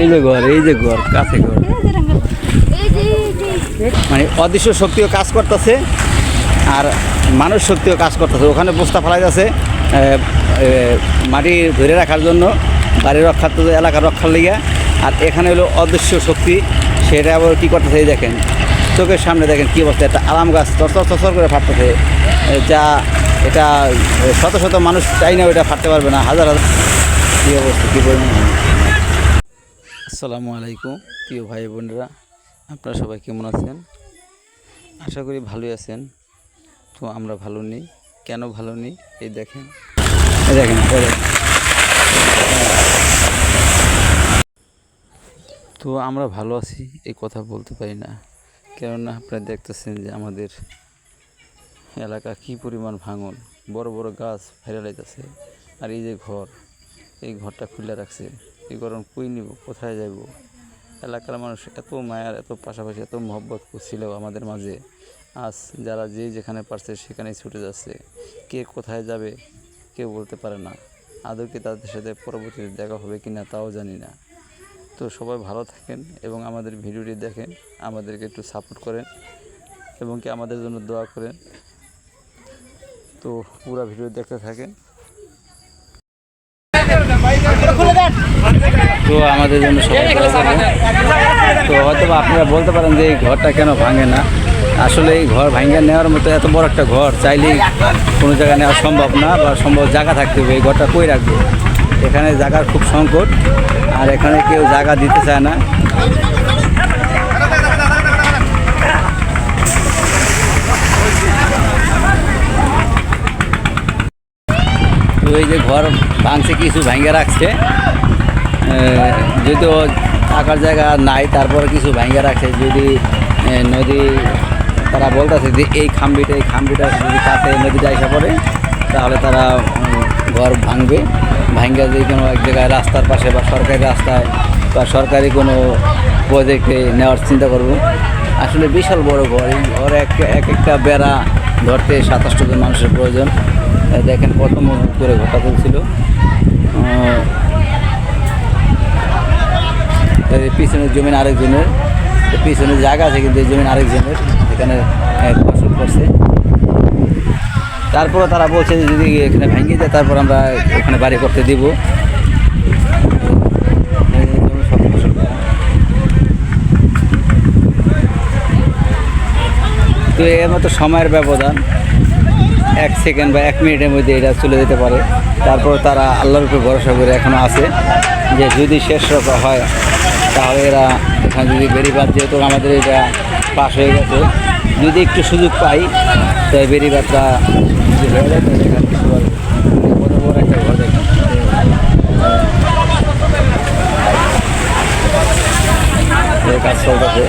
এই যে ঘর মানে অদৃশ্য শক্তিও কাজ করতেছে, আর মানুষ শক্তিও কাজ করতেছে। ওখানে বস্তা ফেলাই যাচ্ছে মাটি ধরে রাখার জন্য, বাড়ি রক্ষার এলাকা রক্ষার লিগে। আর এখানে হলো অদৃশ্য শক্তি, সেটা আবার কী করতেছে, এই দেখেন। চোখের সামনে দেখেন কী অবস্থা, একটা আরাম গাছ চরচর চরচর করে ফাটতেছে যা এটা শত শত মানুষ চাই না ওইটা ফাটতে পারবে না, হাজার হাজার। কী অবস্থা, কী আসসালামু আলাইকুম, প্রিয় ভাই বোনেরা, আপনারা সবাই কেমন আছেন? আশা করি ভালোই আছেন, তো আমরা ভালো নেই, কেন ভালো নেই, এই দেখেন। দেখেন। তো আমরা ভালো আছি, এই কথা বলতে পারি না, কেননা আপনারা দেখতেছেন যে আমাদের এলাকা কি পরিমাণ ভাঙন? বড় বড় গাছ ফেলে লাইতেছে। আর এই যে ঘর, এই ঘরটা খুলে রাখছে। এই গরম কই নিব? কোথায় যাব এলাকার মানুষ এত মায়ার, এত পাশাপাশি এত মহব্বত ছিল আমাদের মাঝে। আজ যারা যে যেখানে পারছে সেখানেই ছুটে যাচ্ছে। কে কোথায় যাবে কেউ বলতে পারে না। আদৌ কি তাদের সাথে পরবর্তীতে দেখা হবে কি না তাও জানি না। তো সবাই ভালো থাকেন এবং আমাদের ভিডিওটি দেখেন, আমাদেরকে একটু সাপোর্ট করেন এবং কি আমাদের জন্য দোয়া করেন। তো পুরো ভিডিও দেখতে থাকেন। তো আমাদের জন্য। তো হয়তো আপনারা বলতে পারেন যে এই ঘরটা কেন ভাঙে না। আসলে এই ঘর ভাঙে নেওয়ার মতো এত বড় একটা ঘর, চাইলেই কোনো জায়গায় নেওয়া সম্ভব না বা সম্ভব জায়গা থাকতে হবে, এই ঘরটা কই রাখবে? এখানে জায়গার খুব সংকট, আর এখানে কেউ জায়গা দিতে চায় না। তো এই যে ঘর ভাঙছে কিছু ভাঙে রাখছে। এ, যদিও থাকার জায়গা নাই তারপরে কিছু ভাঙে রাখছে। যদি নদী তারা বলতেছে যে এই খাম্বিটা এই খাম্বিটা যদি কাছে নদীটা এসে পড়ে তাহলে তারা ঘর ভাঙবে। ভাঙ্গা যদি কোনো এক জায়গায় রাস্তার পাশে বা সরকারি রাস্তায় বা সরকারি কোনো প্রজেক্টে নেওয়ার চিন্তা করব। আসলে বিশাল বড় ঘর এই ঘর এক একটা বেড়া ধরতে সাতাশটা জন মানুষের প্রয়োজন। দেখেন কত মজবুত করে ঘটা তুলছিল। পিছনের জমিন আরেকজনের পিছনে জায়গা আছে কিন্তু এই জমিন আরেকজনের, এখানে ফসল করছে। তারপরে তারা বলছে যে যদি এখানে ভেঙে যায়, তারপর আমরা ওখানে বাড়ি করতে দিব এই জমি সব ফসল করা। তো এর মতো সময়ের ব্যবধান এক সেকেন্ড বা এক মিনিটের মধ্যে এটা চলে যেতে পারে। তারপর তারা আল্লাহর উপর ভরসা করে এখনও আছে যে যদি শেষ রকম হয়, তাহলে এরা এখানে যদি বেরিবাদ, যেহেতু আমাদের এটা পাশ হয়ে গেছে, যদি একটু সুযোগ পাই, তাই বেরিবাদটা যদি হয়ে যায়, তাহলে এখানে কিছু আর বড় বড় একটা ঘর দেখেন এই কাজ চলতেছে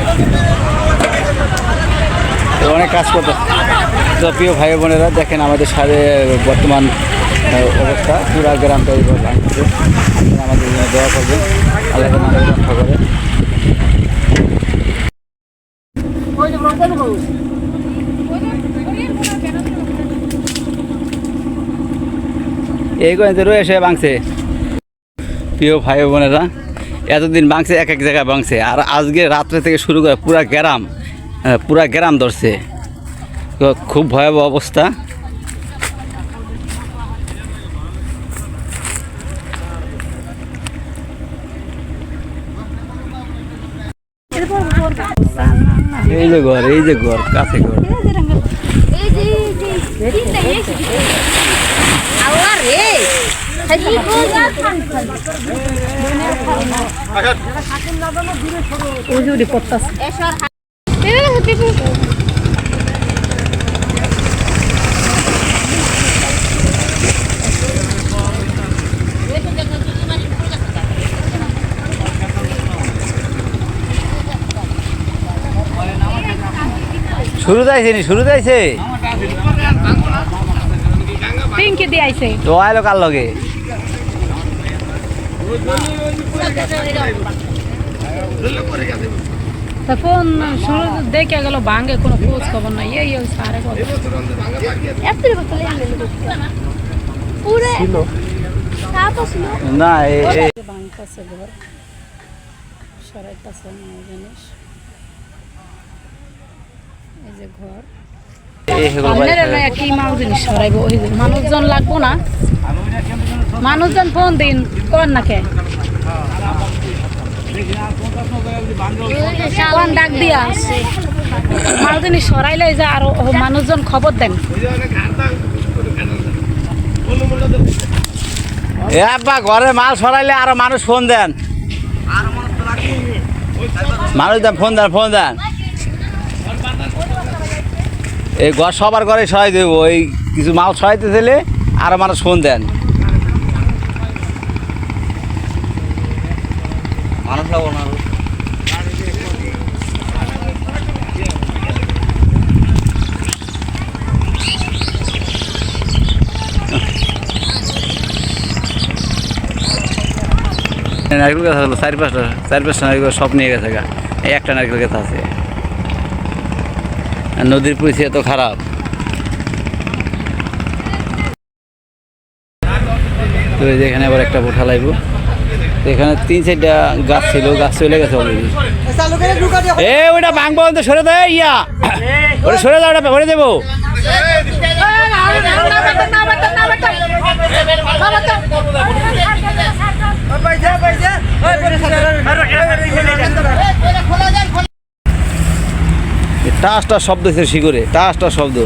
তো অনেক কাজ করতে প্রিয় ভাই বোনেরা, দেখেন আমাদের সাথে বর্তমান অবস্থা। পুরা গ্রামটা ভাঙছে। আমাদের দোয়া করবেন। আল্লাহ রক্ষা করে এই গঞ্জে রয়েছে ভাঙছে। প্রিয় ভাই বোনেরা, এতদিন ভাঙছে, এক এক জায়গায় ভাঙছে। আর আজকে রাত্রে থেকে শুরু করে পুরা গ্রাম পুরা গ্রাম ধরছে। খুব ভয়াবহ অবস্থা এই যে ঘর এই যে ঘর কাছে ঘর এই যে করতেছে শুরু যাইছে নি শুরু যাইছে পিঙ্কি দিয়ে আইছে। তো আইলো কার লগে? তখন শুরু দেখে গেল ভাঙে কোনো খোঁজ খবর নাই। এই ওই সারে না সরাইতেছে না জিনিস। এই যে ঘর। না কি মানুষজন লাগবো না। মানুষজন ফোন দিন কোন নাকে কোন ডাক দিয়া? মাল জিনিস সরাইলে যে আরও মানুষজন খবর দেন। এ ঘরে মাল সরাইলে আরও মানুষ ফোন দেন। মানুষ দেন ফোন দেন ফোন দেন। এই ঘর সবার ঘরে সহায় দেবো। ওই কিছু মাল সরাইতে দিলে আরও মানুষ ফোন দেন। মানুষ লাগবো না। নারকেল গাছ হলো চারি পাঁচটা চারি পাঁচটা নারকেল সব নিয়ে গেছে গা। এই একটা নারকেল গাছ আছে। নদীর পরিস্থিতি এত খারাপ তো এই যে এখানে আবার একটা বোঠা লাগব এখানে তিন চারটা গাছ ছিল গাছ চলে গেছে অলরেডি এ ওইটা ভাঙবো তো সরে দেয় ইয়া ওটা সরে দাও ওটা ভরে দেবো টাস টাস শব্দ হচ্ছে শিকরে টাস টাস শব্দ।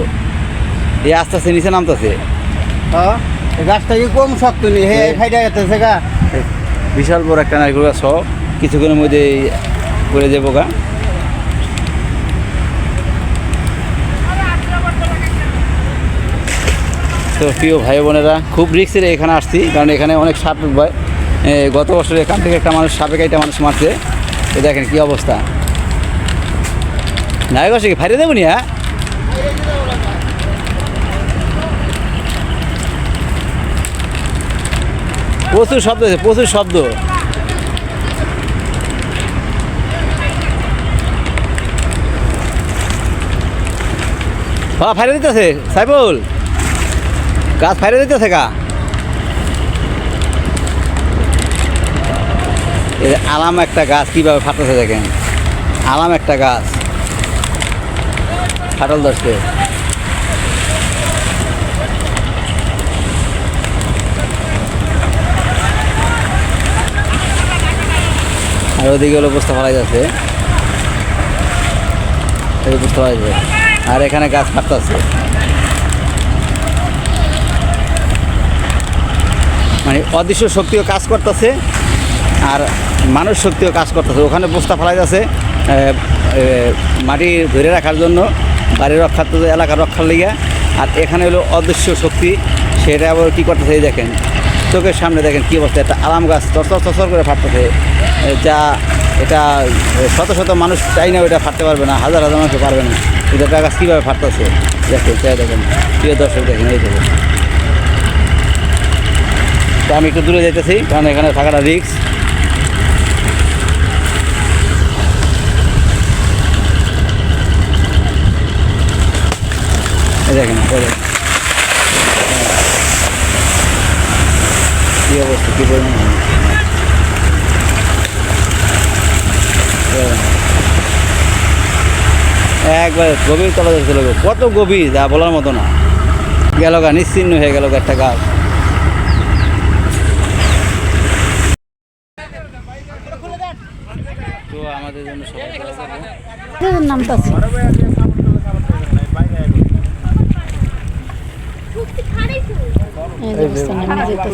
এই আস্তে আস্তে নিচে নামতেছে। হ্যাঁ গাছটা কি কম শক্ত নি? হে ফাইডা গেছে গা। বিশাল বড় একটা নারকেল গাছ কিছুক্ষণের মধ্যে করে যাব গা। তো প্রিয় ভাই বোনেরা খুব রিক্সের এখানে আসছি কারণ এখানে অনেক সাপ গত বছর এখান থেকে একটা মানুষ সাপে কাইটা মানুষ মারছে। তো দেখেন কী অবস্থা। নায়ক আসে কি ফাইরে দেবো নি হ্যাঁ? প্রচুর শব্দ আছে প্রচুর শব্দ। হ্যাঁ ফাইরে দিতেছে, সাইফুল। গাছ ফাইরে দিতেছে গা। আলাম একটা গাছ কীভাবে ফাটতেছে দেখেন। আলাম একটা গাছ। ফাটল ধরছে। আর ওদিকে হলো বস্তা ফেলাই যাচ্ছে। বস্তা যাচ্ছে। আর এখানে গাছ ফাটতেছে মানে অদৃশ্য শক্তিও কাজ করতেছে, আর মানুষ শক্তিও কাজ করতেছে। ওখানে বস্তা ফেলাই যাচ্ছে মাটি ধরে রাখার জন্য। বাড়ি রক্ষার তো এলাকা রক্ষার লিগে। আর এখানে হলো অদৃশ্য শক্তি, সেটা আবার কী করতেছে দেখেন। চোখের সামনে দেখেন কী অবস্থা, একটা আলাম গাছ চরচর চরচর করে ফাটতেছে। যা এটা শত শত মানুষ চাই না ওইটা ফাটতে পারবে না, হাজার হাজার মানুষ পারবে না। কিন্তু একটা গাছ কীভাবে ফাটতেছে, দেখেন চাই দেখেন, প্রিয় দর্শক দেখেন, এই দেখেন। তো আমি একটু দূরে যাইতেছি, কারণ এখানে থাকাটা রিক্স পরিমাণ একবার গভীর তলা চলে গেল কত গভীর? যা বলার মতো না। গেল গা, নিশ্চিন্ন হয়ে গেল একটা গাছ। তো আমাদের জন্য সবাই দোয়া করবেন। নামতাছে এই যে অবস্থা নেমে যেতেছে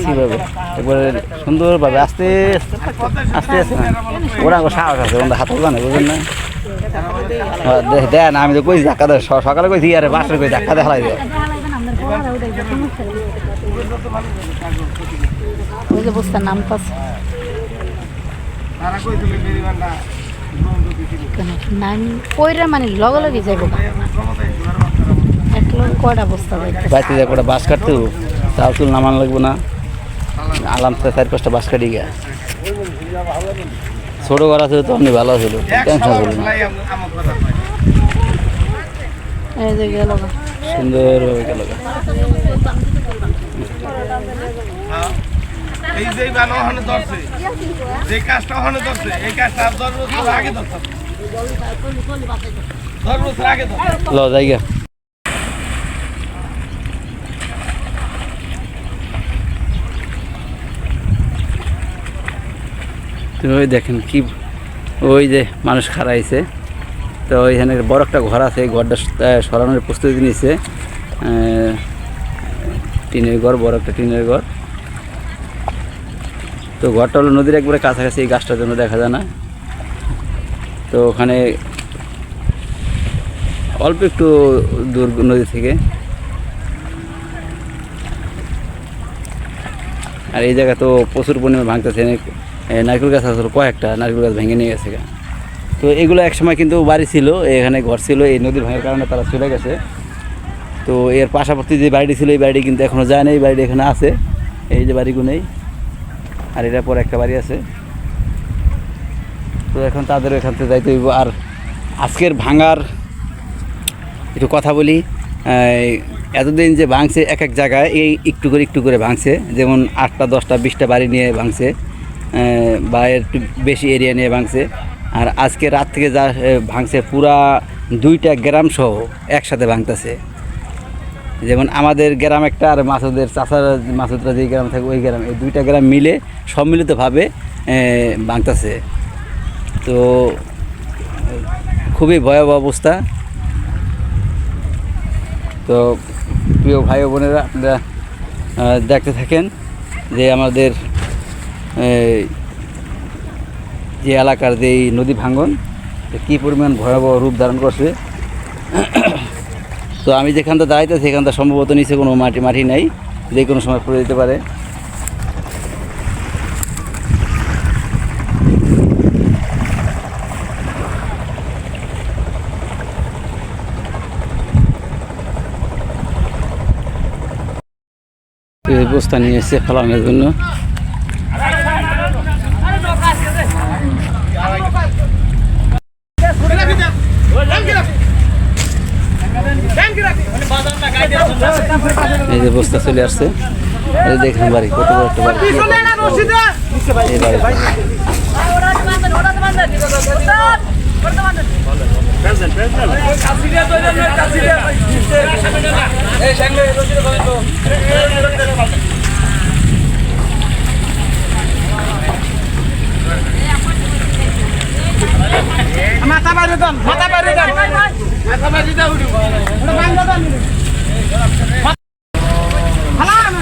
কীভাবে? একবারে সুন্দরভাবে আস্তে আস্তে আস্তে ওরা সাহস আছে ওরা হাত জানে বুঝলেন না? দেন আমি তো কইছি ধাক্কা দেয়। সকালে কইছি আরে বাসে কই ধাক্কা দেয় ওই যে অবস্থা নামতাছে তারা নাম কইরা মানে লগে লগে যাইব। কয়টা বস্তা যাইতে বাড়িতে যা করে বাস কাটতে চাল চুল নামান লাগবে না। আলাম চার পাঁচটা বাস কাটি গা ছোটো ঘর আছে তো আপনি ভালো ছিল টেনশন ছিল না। আমার কথা কয়। এই যে গেল। এই যে বানো ওখানে ধরছে যে কাজটা ওখানে ধরছে এই কাজটা আর দশ বছর আগে ধরছে। দশ বছর আগে ধরছে। ল জায়গা তুমি ওই দেখেন কি, ওই যে মানুষ খারাইছে তো ওইখানে বড় একটা ঘর আছে এই ঘরটা সরানোর প্রস্তুতি নিয়েছে টিনের ঘর, বড় একটা টিনের ঘর। তো ঘরটা হলো নদীর একবারে কাছাকাছি, এই গাছটার জন্য দেখা যায় না। তো ওখানে অল্প একটু দূর নদী থেকে। আর এই জায়গা তো প্রচুর পরিমাণে ভাঙতেছে। নারকেল গাছ আসলে কয়েকটা, নারকেল গাছ ভেঙে নিয়ে গেছে। তো এগুলো একসময় কিন্তু বাড়ি ছিল, এখানে ঘর ছিল, এই নদীর ভাঙার কারণে তারা চলে গেছে। তো এর পাশাপাশি যে বাড়িটি ছিল, এই বাড়িটি কিন্তু এখনও যায় না এই বাড়িটি এখানে আছে, এই যে বাড়িগুলো নেই। আর এটার পর একটা বাড়ি আছে। তো এখন তাদের এখান থেকে যাইতে হইব। আর আজকের ভাঙার একটু কথা বলি এতদিন যে ভাঙছে এক এক জায়গায়, এই একটু করে একটু করে ভাঙছে। যেমন আটটা, দশটা, বিশটা বাড়ি নিয়ে ভাঙছে। বা একটু বেশি এরিয়া নিয়ে ভাঙছে। আর আজকে রাত থেকে যা ভাঙছে পুরা দুইটা গ্রাম সহ একসাথে ভাঙতেছে। যেমন আমাদের গ্রাম একটা আর মাসুদের চাষার মাসুদরা যে গ্রাম থাকে ওই গ্রাম, এই দুইটা গ্রাম মিলে সম্মিলিতভাবে ভাঙতেছে। তো খুবই ভয়াবহ অবস্থা। তো প্রিয় ভাই বোনেরা, আপনারা দেখতে থাকেন যে আমাদের যে এলাকার যে এই নদী ভাঙ্গন কী পরিমাণ ভয়াবহ রূপ ধারণ করছে। তো আমি যেখানটা দাঁড়াইতে সেখানটা সম্ভবত নিচে কোনো মাটি মাটি নাই, যে কোনো সময় পড়ে যেতে পারে। ব্যবস্থা বস্তা নিয়ে এসে ফেলানোর জন্য যে বস্তা চলে আসছে। দেখেন বাড়ি, কত বড় একটা বাড়ি। এই বাড়ি। মাথা দেন মাথা দেন। মাথা বাইরে দেন ওটা বাইরে দেন হালান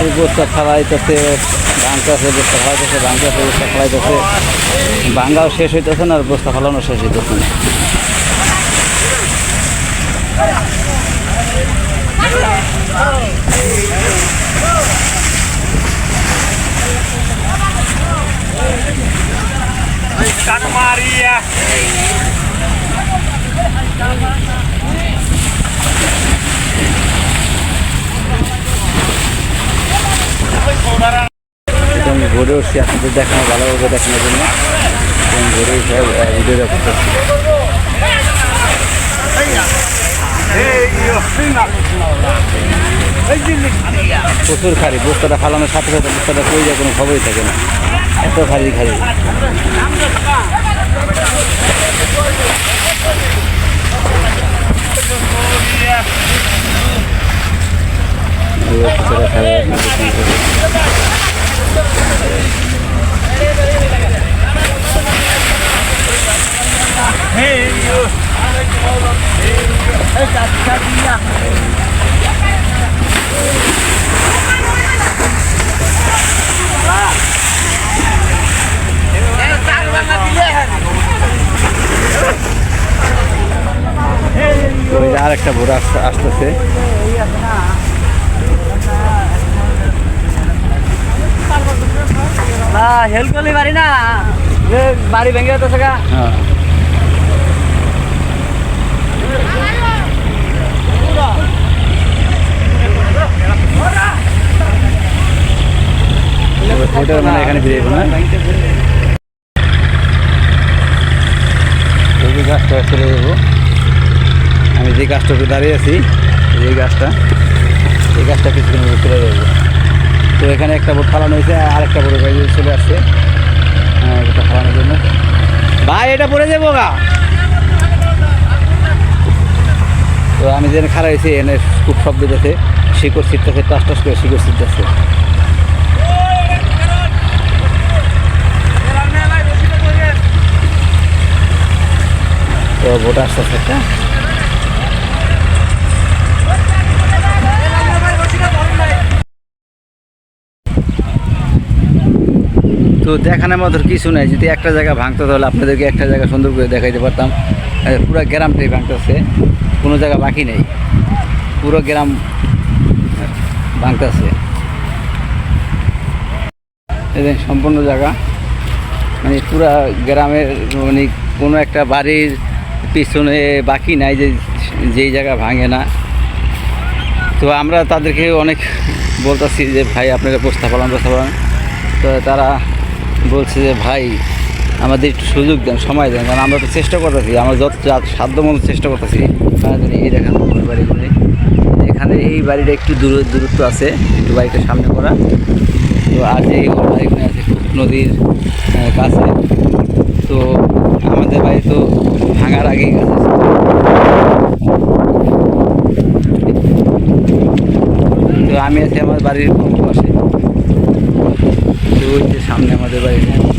এই বস্তা ফেলাইতেছে ভাঙতেছে বস্তা ফেলাইতেছে ভাঙতেছে বস্তা ফেলাইতেছে ভাঙ্গাও শেষ হইতেছে না, আর বস্তা ফেলানো শেষ হইতেছে না. এটা আমি উঠছি আপনাদের দেখানো, ভালোভাবে দেখানোর জন্য আমি ঘুরে উঠে প্রচুর খারি বস্তাটা ফালানোর সাথে সাথে বস্তাটা কই যায়, কোনো খবরই থাকে না। এত খারি খারি বস্তাটা খারাপ ওই আরেকটা ভোর আসতে হেল্প না? বাড়ি হ্যাঁ। গাছটা চলে যাব। আমি যে গাছটাতে দাঁড়িয়ে আছি এই গাছটা এই গাছটা কিছুদিন চলে যাব। তো এখানে একটা বোট ফালানো হয়েছে আর একটা বড় গাড়ি চলে আসছে। হ্যাঁ এটা ফালানোর জন্য। ভাই, এটা পড়ে যাব গা। তো আমি যেখানে খাড়া হয়েছি, এনে খুব শব্দ যাচ্ছে শিকড় ছিটতেছে, টাস টাস করে শিকড় ছিটতেছে। তো বোট আসতে আসতে একটা তো দেখানোর মতো কিছু নাই। যদি একটা জায়গা ভাঙতো তাহলে আপনাদেরকে একটা জায়গা সুন্দর করে দেখাইতে পারতাম। পুরো গ্রামটাই ভাঙতেছে, কোনো জায়গা বাকি নেই। পুরো গ্রাম ভাঙতেছে। এই সম্পূর্ণ জায়গা মানে পুরা গ্রামের মানে কোনো একটা বাড়ির পিছনে বাকি নাই যে, যেই জায়গা ভাঙে না। তো আমরা তাদেরকে অনেক বলতেছি যে, ভাই, আপনারা বস্তা পালন পালন। তো তারা বলছে যে, ভাই, আমাদের একটু সুযোগ দেন, সময় দেন, কারণ আমরা তো চেষ্টা করতেছি, আমরা যত যা সাধ্য মতো চেষ্টা করতেছি এই দেখা বাড়িগুলি। এখানে এই বাড়িটা একটু দূর, দূরত্ব আছে, একটু বাড়িটা সামনে করা। তো এই ওর বাড়িগুলি আছে নদীর কাছে। তো আমাদের বাড়ি তো ভাঙার আগেই আছে তো আমি আছি আমার বাড়ির যে সামনে আমাদের বাড়িটা